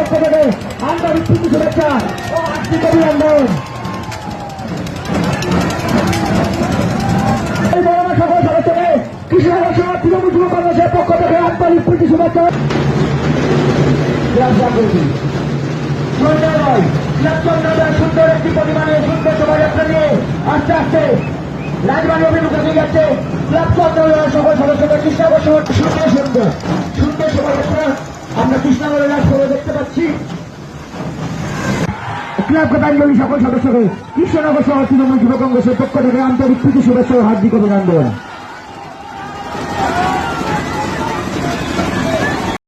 পক্ষ থেকে সুন্দর একটি পরিমাণে সুন্দর শোভাযাত্রা নিয়ে আস্তে আস্তে রাজবাড়ি অভিমুখে নিয়ে যাচ্ছে প্লাটফর্ম সকল সদস্যকে কৃষি সদস্য সুন্দর সুন্দর দেখতে পাচ্ছি সকল সদস্যকে কৃষ্ণনগর শহর তৃণমূল যুব কংগ্রেসের পক্ষ থেকে আন্তরিক প্রীতি, শুভেচ্ছা ও হার্দিক অভিনন্দন।